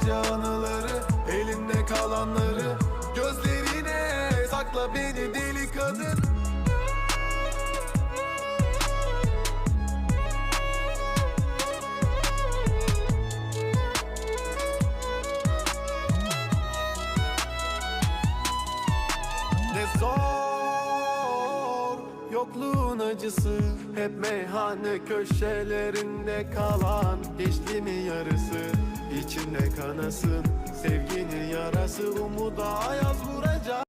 at Harca anıları elinde kalanları. Gözlerine sakla beni deli kadın. Ne zor Yokluğun acısı. Hep meyhane köşelerinde kalan Geçti mi yarısı içinde kanasın. Sevginin yarası umuda ayaz vuran